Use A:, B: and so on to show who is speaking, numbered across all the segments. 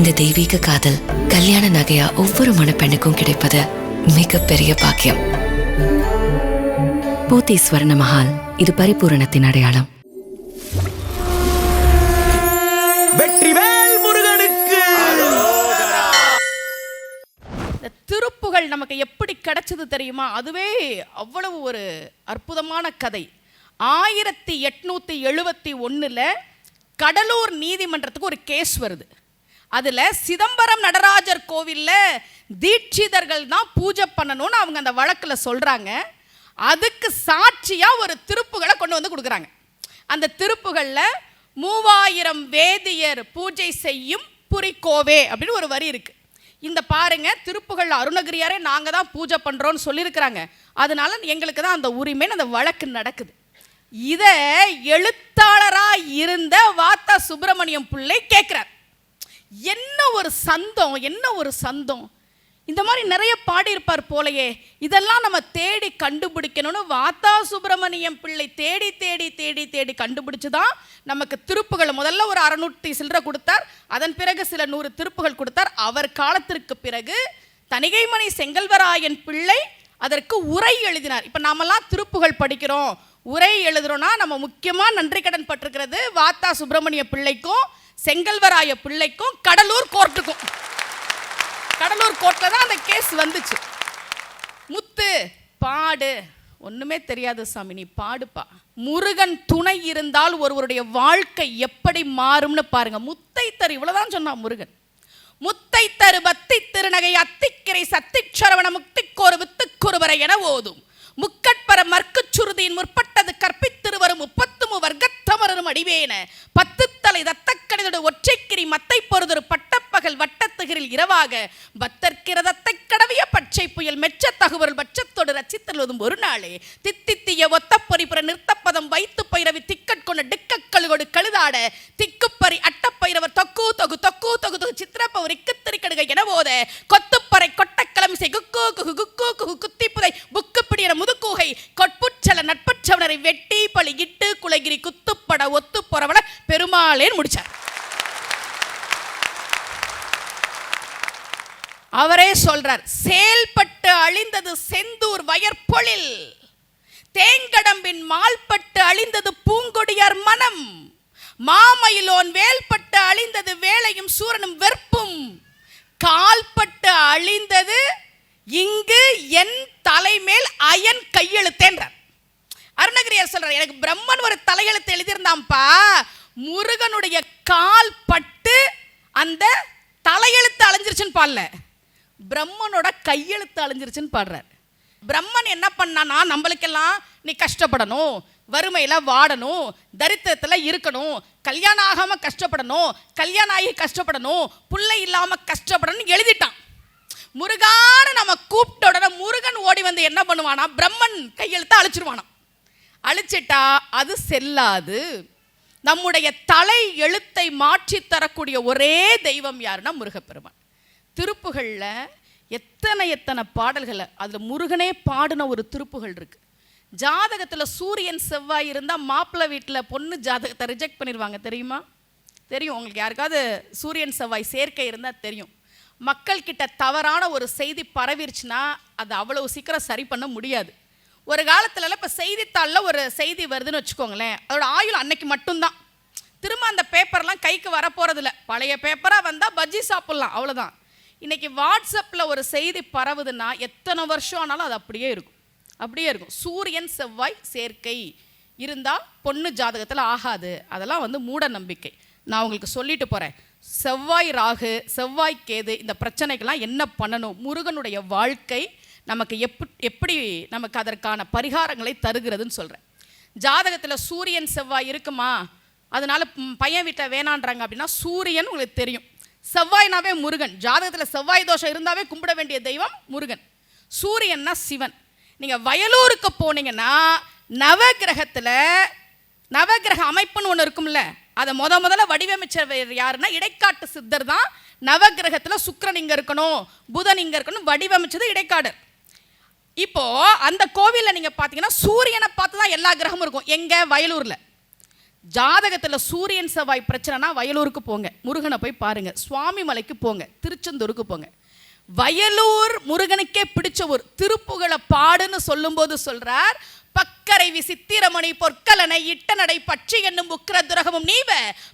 A: இந்த தெய்வீக காதல் கல்யாண நகையா ஒவ்வொரு மணப்பெண்ணுக்கும் கிடைப்பது மிகப்பெரிய பாக்கியம். போத்தி ஸ்வர்ண மஹால் இது பரிபூரணத்தின் அடையாளம்.
B: வெற்றிவேல் முருகனுக்கு!
C: இந்த திருப்புகள் நமக்கு எப்படி கிடைச்சது தெரியுமா? அதுவே அவ்வளவு ஒரு அற்புதமான கதை. ஆயிரத்தி எட்நூத்தி எழுபத்தி ஒன்றில் கடலூர் நீதிமன்றத்துக்கு ஒரு கேஸ் வருது. அதில் சிதம்பரம் நடராஜர் கோவிலில் தீட்சிதர்கள் தான் பூஜை பண்ணணும்னு அவங்க அந்த வழக்கில் சொல்கிறாங்க அதுக்கு சாட்சியாக ஒரு திருப்புகளை கொண்டு வந்து கொடுக்குறாங்க. அந்த திருப்புகளில் மூவாயிரம் வேதியர் பூஜை செய்யும் புரிக்கோவே அப்படின்னு ஒரு வரி இருக்குது இந்த பாருங்க திருப்புகள் அருணகிரியாரே நாங்கள் தான் பூஜை பண்ணுறோன்னு சொல்லியிருக்கிறாங்க. அதனால எங்களுக்கு தான் அந்த உரிமைன்னு அந்த வழக்கு நடக்குது. இதை எழுத்தாளராக இருந்த வாத்தா சுப்பிரமணியம் பிள்ளை கேட்குறார் என்ன ஒரு சந்தம் என்ன ஒரு சந்தம்? இந்த மாதிரி நிறைய பாடியிருப்பார் போலையே. இதெல்லாம் நம்ம தேடி கண்டுபிடிக்கணும்னு வாத்தா சுப்பிரமணியம் பிள்ளை தேடி தேடி தேடி தேடி கண்டுபிடிச்சு தான் நமக்கு திருப்புகள் முதல்ல ஒரு அறநூற்றி சில்லறை கொடுத்தார். அதன் பிறகு சில நூறு திருப்புகள் கொடுத்தார். அவர் காலத்திற்கு பிறகு தணிகைமணி செங்கல்வராயன் பிள்ளை அதற்கு உரை எழுதினார். இப்போ நாமெல்லாம் திருப்புகள் படிக்கிறோம். உரை எழுதுறோன்னா நம்ம முக்கியமாக நன்றி கடன் பட்டிருக்கிறது வாத்தா சுப்பிரமணிய பிள்ளைக்கும் செங்கல்வராய பிள்ளைக்கும் கடலூர் கோர்ட்டுக்கும். கடலூர் கோர்ட்டில் தான் அந்த கேஸ் வந்துச்சு. முத்து பாடு. ஒன்றுமே தெரியாது சாமி நீ பாடுப்பா. முருகன் துணை இருந்தால் ஒருவருடைய வாழ்க்கை எப்படி மாறும்னு பாருங்க. முத்தை தரு இவ்வளவுதான் சொன்னான் முருகன். முத்தை தரு பத்தி திருநகை அத்திக்கிரை சத்திச்சரவண முக்திக்கோரு வித்துக்குருவரை என ஓதும். முக்கட்பர மர்க்குச் சுருதியின் முற்பட்டது கற்பித்திருவரும் முப்பத்துமு வர்க்கத்தமரரும் அடிவேன. பத்து வட்டத்துகிரில் இரவாக கடவிய பச்சை புயல் மெச்ச தகுவருள் பட்சத்தோடு ரச்சித்தல்வதும் ஒரு நாளே. தித்தித்திய ஒத்தப்பொறி புற நிறுத்தப்பதம் வைத்து பயிரவி திக்கட் கொண்ட டிக்கக்கழுகோடு கழுதாட திக்குப்பறி அட்டப்பயிரவர் தொக்கு தொகு தொக்கு தொகு தொகு சித்திரப்பவர் இக்குத்திரிக்கடுக என போத கொத்துப்பறை கொட்டக்கிழமை குக்கு குகு குக்கு குகு குத்திப்புதை புக்குப்பிடியன முதுக்கூகை கொட்புச்சல நட்பற்றவனரை வெட்டி பழி இட்டு குலகிரி குத்துப்பட ஒத்து பொறவன பெருமாளேன்னு முடிச்சார். அவரே சொல்றார் செயல்பட்டு அழிந்தது செந்தூர் வயற்பொழில் தேங்கடம்பின் மால்பட்டு அழிந்தது பூங்கொடியார் மனம் மாமயிலோன் வேல்பட்டு அழிந்தது வேலையும் சூரனும் வெறுப்பும் கால்பட்டு அழிந்தது இங்கு என் தலைமேல் அயன் கையெழுத்தேன்றார். அருணகிரியார் சொல்றார் எனக்கு பிரம்மன் ஒரு தலையெழுத்து எழுதியிருந்தான்ப்பா முருகனுடைய கால் பட்டு அந்த தலையெழுத்து அழிஞ்சிருச்சுன்னு பாடல பிரம்மனோட கையெழுத்து அழிஞ்சிருச்சுன்னு பாடுறார். பிரம்மன் என்ன பண்ணானா நம்மளுக்கெல்லாம் நீ கஷ்டப்படணும் வறுமையில் வாடணும் தரித்திரத்தில் இருக்கணும் கல்யாணம் ஆகாமல் கஷ்டப்படணும் கல்யாணம் ஆகி கஷ்டப்படணும் புள்ளை இல்லாமல் கஷ்டப்படணும்னு எழுதிட்டான். முருகான நம்ம கூப்பிட்ட உடனே முருகன் ஓடி வந்து என்ன பண்ணுவானா பிரம்மன் கையெழுத்தை அழிச்சிருவானாம். அழிச்சிட்டா அது செல்லாது. நம்முடைய தலை எழுத்தை மாற்றி தரக்கூடிய ஒரே தெய்வம் யாருன்னா முருகப்பெருமான். திருப்புகளில் எத்தனை எத்தனை பாடல்களை அதில் முருகனே பாடின ஒரு திருப்புகள் இருக்குது ஜாதகத்தில் சூரியன் செவ்வாய் இருந்தால் மாப்பிள்ளை வீட்டில் பொண்ணு ஜாதகத்தை ரிஜெக்ட் பண்ணிடுவாங்க தெரியுமா? தெரியும். உங்களுக்கு யாருக்காவது சூரியன் செவ்வாய் சேர்க்கை இருந்தால் தெரியும். மக்கள் கிட்ட தவறான ஒரு செய்தி பரவிருச்சுன்னா அது அவ்வளவு சீக்கிரம் சரி பண்ண முடியாது. ஒரு காலத்துலலாம் இப்போ செய்தித்தாளில் ஒரு செய்தி வருதுன்னு வச்சுக்கோங்களேன் அதோட ஆயுள் அன்னைக்கு மட்டும்தான். திரும்ப அந்த பேப்பர்லாம் கைக்கு வர போகிறதில்ல பழைய பேப்பராக வந்தால் பஜ்ஜி சாப்பிட்லாம் அவ்வளோதான் இன்றைக்கி வாட்ஸ்அப்பில் ஒரு செய்தி பரவுதுன்னா எத்தனை வருஷம் ஆனாலும் அது அப்படியே இருக்கும். அப்படியே இருக்கும். சூரியன் செவ்வாய் சேர்க்கை. இருந்தால் பொண்ணு ஜாதகத்தில் ஆகாது. அதெல்லாம் வந்து மூட நம்பிக்கை. நான் உங்களுக்கு சொல்லிட்டு போகிறேன் செவ்வாய் ராகு செவ்வாய் கேது இந்த பிரச்சனைக்கெல்லாம் என்ன பண்ணணும்? முருகனுடைய வாழ்க்கை நமக்கு எப் எப்படி நமக்கு அதற்கான பரிகாரங்களை தருகிறதுன்னு சொல்கிறேன் ஜாதகத்தில் சூரியன் செவ்வாய் இருக்குமா? அதனால் பையன் வீட்டில் வேணான்றாங்க அப்படின்னா சூரியன் உங்களுக்கு தெரியும். செவ்வாய்னாவே முருகன். ஜாதகத்தில் செவ்வாய் தோஷம் இருந்தாவே கும்பிட வேண்டிய தெய்வம் முருகன். சூரியன்னா சிவன். நீங்கள் வயலூருக்கு போனீங்கன்னா நவகிரகத்தில் நவகிரக அமைப்புன்னு ஒன்று இருக்கும்ல அதை முத முதல்ல வடிவமைச்சவர் யாருன்னா இடைக்காட்டு சித்தர் தான் நவகிரகத்தில் சுக்கரன் இங்கே இருக்கணும் புதன் இங்கே இருக்கணும் வடிவமைச்சது இடைக்காடு. இப்போது அந்த கோவிலில் நீங்கள் பார்த்தீங்கன்னா சூரியனை பார்த்து தான் எல்லா கிரகமும் இருக்கும். எங்கே? வயலூரில். ஜாதகத்துல சூரியன் செவ்வாய் பிரச்சனைனா வயலூருக்கு போங்க. முருகனை போய் பாருங்க. சுவாமி மலைக்கு போங்க. திருச்செந்தூருக்கு போங்க. வயலூர் முருகனுக்கே பிடிச்ச ஊர். திருப்புகழை பாடுன்னு சொல்லும்போது சொல்றார் பக்கரைவி சித்திரமணி பொற்கலனை இட்டநடை பற்றி என்னும் உக்கிர துரகமும் நீவ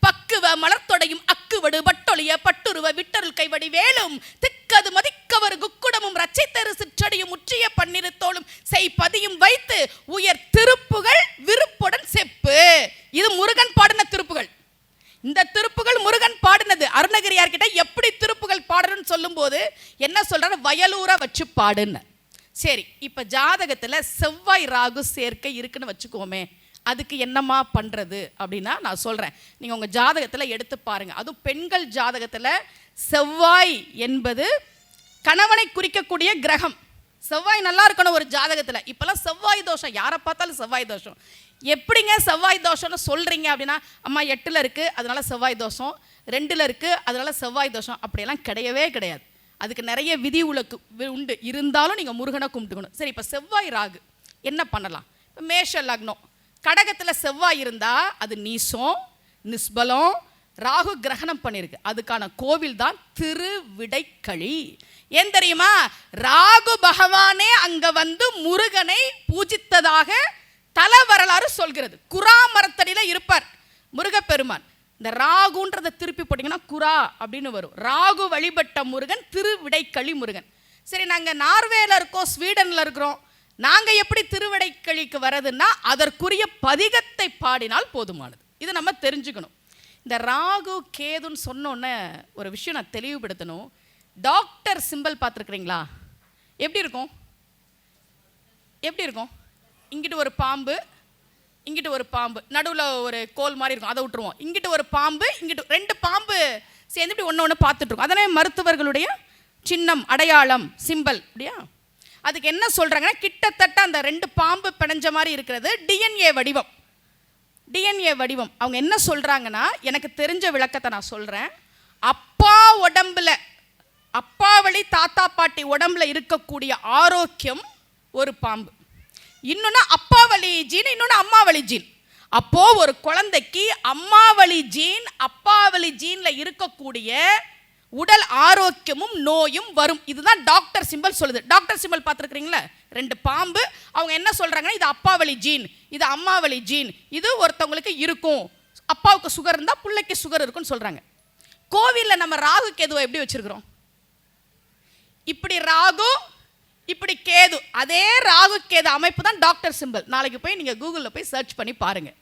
C: பக்குவ மலர்த்தொடையும் அக்குவடு பட்டொழிய பட்டுருவ விட்டருள் கைவடி வேலும் திக்கது மதிக்கவர் குக்குடமும் ரச்சித்தரு சிற்றடியும் முற்றிய பன்னிருத்தோளும் செய்பதியும் வைத்து உயர் திருப்புகள் விருப்புடன் செப்பு. இது முருகன் பாடின திருப்புகள். இந்த திருப்புகள் முருகன் பாடினது. அருணகிரியார்கிட்ட எப்படி திருப்புகள் பாடுறன்னு சொல்லும்போது என்ன சொல்றாரு? வயலூரை வச்சு பாடுன்னு. சரி இப்போ ஜாதகத்துல செவ்வாய் ராகு சேர்க்கை இருக்குன்னு வச்சுக்கோமே அதுக்கு என்னம்மா பண்றது அப்படின்னா நான் சொல்றேன். நீங்க உங்க ஜாதகத்தில் எடுத்து பாருங்க. அதுவும் பெண்கள் ஜாதகத்துல செவ்வாய் என்பது கணவனை குறிக்கக்கூடிய கிரகம். செவ்வாய் நல்லா இருக்கணும் ஒரு ஜாதகத்துல. இப்பெல்லாம் செவ்வாய் தோஷம். யாரை பார்த்தாலும் செவ்வாய் தோஷம். எப்படிங்க செவ்வாய் தோஷம்னு சொல்கிறீங்க அப்படின்னா அம்மா எட்டில் இருக்குது அதனால செவ்வாய் தோஷம். ரெண்டில் இருக்குது அதனால செவ்வாய் தோஷம். அப்படியெல்லாம் கிடையவே கிடையாது. அதுக்கு நிறைய விதி உலக்கு உண்டு. இருந்தாலும் நீங்கள் முருகனை கும்பிட்டுக்கணும். சரி இப்போ செவ்வாய் ராகு என்ன பண்ணலாம்? இப்போ மேஷ லக்னம். கடகத்தில் செவ்வாய் இருந்தால் அது நீசம் நிஸ்பலம் ராகு கிரகணம் பண்ணியிருக்கு அதுக்கான கோவில் தான் திருவிடைக்களி. ஏன் தெரியுமா? ராகு பகவானே அங்கே வந்து முருகனை பூஜித்ததாக தல வரலாறு சொல்கிறது. குரா மரத்தடியில இருப்பார் முருகப்பெருமான். இந்த ராகுன்றதை திருப்பி போட்டிங்கன்னா குரா அப்படின்னு வரும். ராகு வழிபட்ட முருகன் திருவிடைக்களி முருகன். சரி நாங்கள் நார்வேல இருக்கோம் ஸ்வீடனில் இருக்கிறோம். நாங்கள் எப்படி திருவிடைக்களிக்கு வரதுன்னா அதற்குரிய பதிகத்தை பாடினால் போதுமானது. இது நம்ம தெரிஞ்சுக்கணும். இந்த ராகு கேதுன்னு சொன்னோன்னே ஒரு விஷயம் நான் தெளிவுபடுத்தணும். Doctor symbol பார்த்துருக்குறீங்களா? எப்படி இருக்கும்? எப்படி இருக்கும்? இங்கிட்டு ஒரு பாம்பு இங்கிட்டு ஒரு பாம்பு. நடுவில் ஒரு கோல் மாதிரி இருக்கும். அதை விட்டுருவோம். இங்கிட்டு ஒரு பாம்பு இங்கிட்டு ரெண்டு பாம்பு சேர்ந்து இப்படி ஒன்று ஒன்று பார்த்துட்ருக்கோம் இருக்கோம். மருத்துவர்களுடைய சின்னம் அடையாளம் சிம்பல் அப்படியா அதுக்கு என்ன சொல்கிறாங்கன்னா கிட்டத்தட்ட அந்த ரெண்டு பாம்பு பிணைஞ்ச மாதிரி இருக்கிறது டிஎன்ஏ வடிவம். டிஎன்ஏ வடிவம். அவங்க என்ன சொல்கிறாங்கன்னா எனக்கு தெரிஞ்ச விளக்கத்தை நான் சொல்கிறேன் அப்பா உடம்புல அப்பா வழி தாத்தா பாட்டி உடம்புல இருக்கக்கூடிய ஆரோக்கியம் ஒரு பாம்பு. இன்னொன்று அப்பா வழி ஜீன் இன்னொன்று அம்மா வழி ஜீன். அப்போ ஒரு குழந்தைக்கு அம்மா வழி ஜீன் அப்பா வழி ஜீன்ல இருக்கக்கூடிய உடல் ஆரோக்கியமும் நோயும் வரும். இதுதான் டாக்டர் சிம்பல் சொல்லுது. டாக்டர் சிம்பல் பார்த்துருக்குறீங்களா? ரெண்டு பாம்பு. அவங்க என்ன சொல்கிறாங்கன்னா இது அப்பாவளி ஜீன் இது அம்மாவளி ஜீன் இது ஒருத்தவங்களுக்கு இருக்கும். அப்பாவுக்கு சுகர் இருந்தால் பிள்ளைக்கு சுகர் இருக்கும்னு சொல்றாங்க. கோவிலில் நம்ம ராகு கேதுவை எப்படி வச்சிருக்கிறோம்? இப்படி ராகு இப்படி கேது அதே ராகு கேது அமைப்பு தான் டாக்டர் சிம்பல். நாளைக்கு போய் நீங்கள் கூகுளில் போய் சர்ச் பண்ணி பாருங்கள்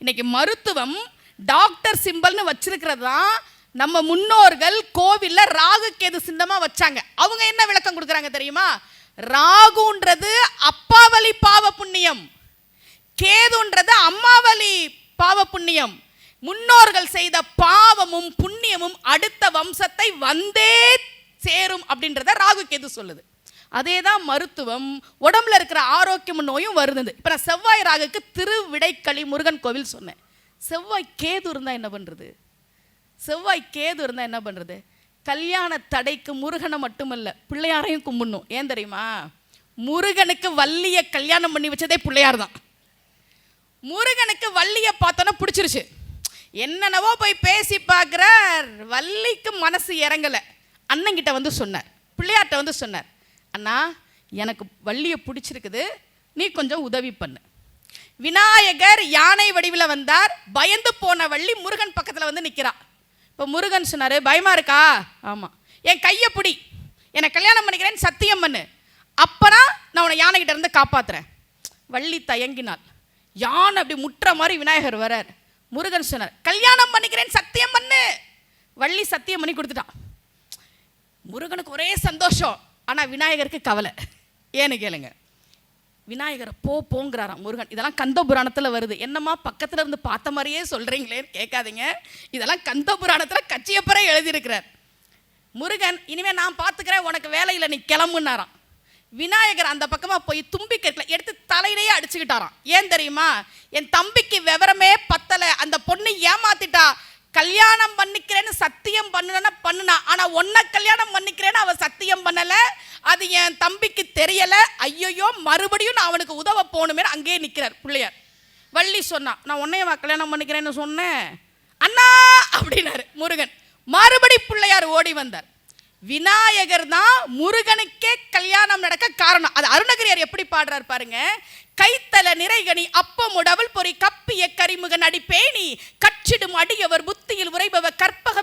C: இன்றைக்கி மருத்துவம் டாக்டர் சிம்பிள்னு வச்சிருக்கிறது தான் நம்ம முன்னோர்கள் கோவிலில் ராகு கேது சின்னமாக வச்சாங்க. அவங்க என்ன விளக்கம் கொடுக்குறாங்க தெரியுமா? ராகுன்றது அப்பாவளி பாவ புண்ணியம். கேதுன்றது அம்மாவளி பாவ புண்ணியம். முன்னோர்கள் செய்த பாவமும் புண்ணியமும் அடுத்த வம்சத்தை வந்தே சேரும் அப்படின்றத ராகு கேது சொல்லுது. அதே தான் மருத்துவம் உடம்புல இருக்கிற ஆரோக்கியம் நோயும் வருது இப்போ நான் செவ்வாய் ராகுக்கு திருவிடைக்களி முருகன் கோவில் சொன்னேன். செவ்வாய் கேது இருந்தால் என்ன பண்ணுறது செவ்வாய் கேது இருந்தால் என்ன பண்ணுறது கல்யாண தடைக்கு முருகனை மட்டுமல்ல பிள்ளையாரையும் கும்பிடணும். ஏன் தெரியுமா? முருகனுக்கு வள்ளியை கல்யாணம் பண்ணி வச்சதே பிள்ளையார் தான். முருகனுக்கு வள்ளியை பார்த்தோன்னா பிடிச்சிருச்சு. என்னென்னவோ போய் பேசி பார்க்குறார். வள்ளிக்கு மனசு இறங்கலை. அண்ணங்கிட்ட வந்து சொன்னார். பிள்ளையார்கிட்ட வந்து சொன்னார். அண்ணா எனக்கு வள்ளியை பிடிச்சிருக்குது. நீ கொஞ்சம் உதவி பண்ணு. விநாயகர் யானை வடிவில் வந்தார். பயந்து போன வள்ளி முருகன் பக்கத்தில் வந்து நிற்கிறா இப்போ முருகன் சொன்னார் பயமா இருக்கா? ஆமாம் என் கையை பிடி. என்னை கல்யாணம் பண்ணிக்கிறேன்னு சத்தியம் பண்ணு. அப்பனா நான் உன்னை யானைகிட்ட இருந்து காப்பாத்துறேன். வள்ளி தயங்கினாள். யானை அப்படி முற்ற மாதிரி விநாயகர் வரார். முருகன் சொன்னார் கல்யாணம் பண்ணிக்கிறேன் சத்தியம் பண்ணு. வள்ளி சத்தியம் பண்ணி கொடுத்துட்டான். முருகனுக்கு ஒரே சந்தோஷம். ஆனால் விநாயகருக்கு கவலை. ஏன்னு கேளுங்க. விநாயகரை போ போங்கிறாராம் முருகன். இதெல்லாம் கந்த புராணத்தில் வருது. என்னம்மா பக்கத்தில் இருந்து பார்த்த மாதிரியே சொல்கிறீங்களேன்னு கேட்காதீங்க. இதெல்லாம் கந்த புராணத்தில் கச்சியப்பரே எழுதியிருக்கிறார். முருகன் இனிமேல் நான் பார்த்துக்கிறேன் உனக்கு வேலையில் நீ கிளம்புனாராம் விநாயகர் அந்த பக்கமாக போய் தும்பிக்கட்டில எடுத்து தலையிலேயே அடிச்சுக்கிட்டாராம். ஏன் தெரியுமா? என் தம்பிக்கு விவரமே பத்தலை. அந்த பொண்ணு ஏமாத்திட்டா. கல்யாணம் பண்ணிக்கிறேன்னு சத்தியம் பண்ணணும்னா பண்ணுனா. ஆனால் ஒன்றை கல்யாணம் பண்ணிக்கிறேன்னு அவன் சத்தியம் பண்ணலை. அது என் தம்பிக்கு தெரியலை. ஐயோ மறுபடியும் நான் அவனுக்கு உதவ போகணுமே அங்கேயே நிற்கிறார் பிள்ளையார். வள்ளி சொன்னா நான் உன்னையவா கல்யாணம் பண்ணிக்கிறேன்னு சொன்னேன். அண்ணா! அப்படின்னாரு முருகன். மறுபடி பிள்ளையார் ஓடி வந்தார். விநாயகர் தான் முருகனுக்கே கல்யாணம் நடக்க காரணம். அது அருணகிரியார் எப்படி பாடுறார் பாருங்க. கைத்தல நிறைகனி அப்பமுடவல் பொறி கப்பிய கரிமுகன் அடிப்பேணி கச்சிடும் அடியவர் புத்த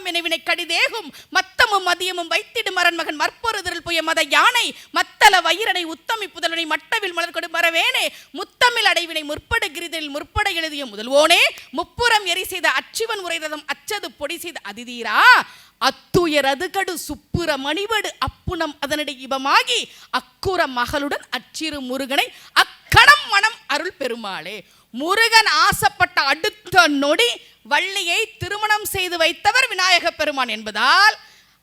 C: உரைபவர் நினைவினை கடிதேகும். மத்தமும் மதியமும் வைத்திடு மரன் மகன் மற்பொருதிரல் புய மத யானை. மத்தல வயிறனை உத்தமி புதலனை மட்டவில் மலர் கொடு மரவேனே. முத்தமிழ் அடைவினை முற்பட கிரிதலில் முற்பட எழுதிய முதல்வோனே. முப்புறம் எரி செய்த அச்சிவன் உரைரதம் அச்சது பொடி செய்த அதிதீரா. அத்துயர் அதுகடு சுப்புற மணிவடு அப்புணம் அதனடி இபமாகி. அக்குற மகளுடன் அச்சிறு முருகனை அக்கணம் மனம் அருள் பெருமாளே. முருகன் ஆசைப்பட்ட அடுத்த நொடி வள்ளியை திருமணம் செய்து வைத்தவர் விநாயக பெருமான் என்பதால்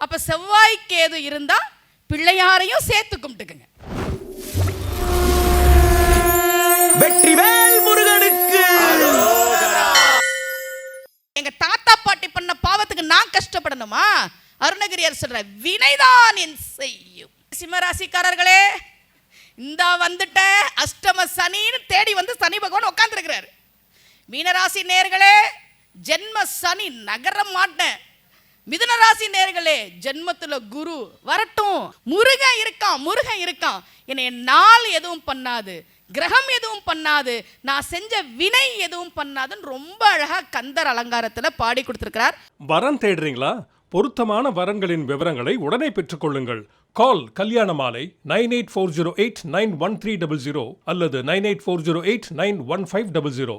C: அப்ப செவ்வாய் கேது இருந்தா பிள்ளையாரையும் சேர்த்து கும்பிட்டுக்குங்க.
B: வெற்றிவேல் முருகனுக்கு.
C: எங்க தாத்தா பாட்டி பண்ண பாவத்துக்கு நான் கஷ்டப்படணுமா? அருணகிரியார் சொல்ற வினைதான் என் செய்யும். சிம்மராசிக்காரர்களே இந்த வந்துட்ட அஷ்டம சனின்னு தேடி வந்து சனி பகவான் உட்கார்ந்துருக்கிறாரு. மீனராசி நேர்களே ஜென்ம சனி நகர மாட்டேன். மிதுன ராசி நேர்களே ஜென்மத்தில் குரு வரட்டும். முருகன் இருக்கான் முருகன் இருக்கான். என்னை நாள் எதுவும் பண்ணாது கிரகம் எதுவும் பண்ணாது நான் செஞ்ச வினை எதுவும் பண்ணாதுன்னு ரொம்ப அழகா கந்தர் அலங்காரத்துல பாடி கொடுத்திருக்கிறார்.
D: வரம் தேடுறீங்களா? பொருத்தமான வரன்களின் விவரங்களை உடனே பெற்றுக்கொள்ளுங்கள் call Kalyana Malai nine eight four zero eight nine one three double zero அல்லது nine eight four zero eight nine one five double zero.